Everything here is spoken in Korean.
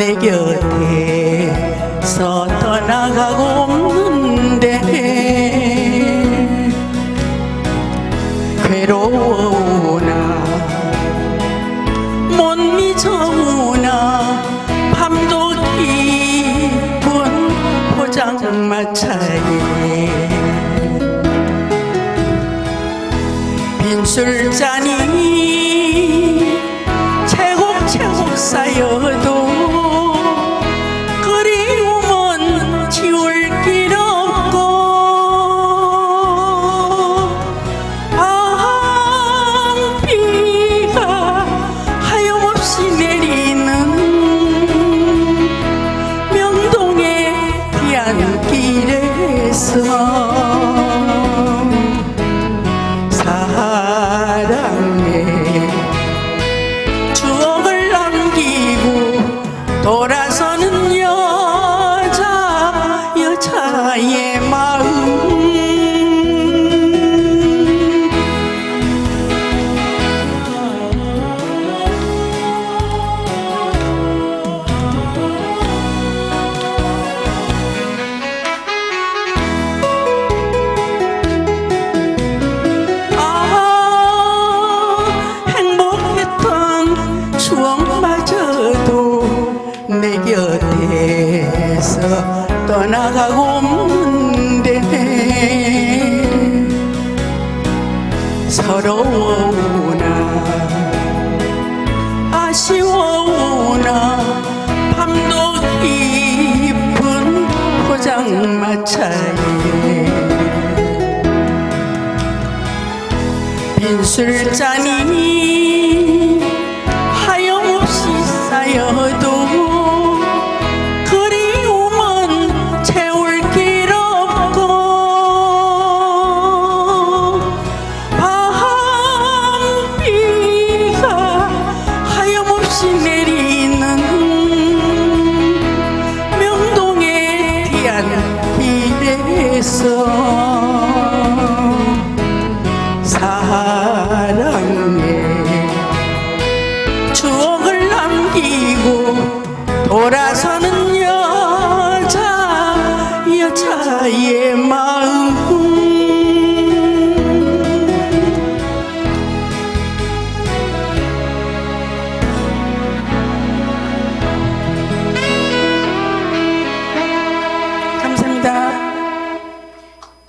내 곁에서 떠나가고 없는데. 괴로우나 못 잊어오나 밤도 깊은 포장마차에 빈술잔이 사랑의 추억을 남기고 돌아서는 떠나가고 없는데 서러워우나 아쉬워우나 밤도 깊은 포장마차에 빈술잔이 하염없이 쌓여 있어. 사랑에 추억을 남기고 돌아서는 여자 여자의 마음.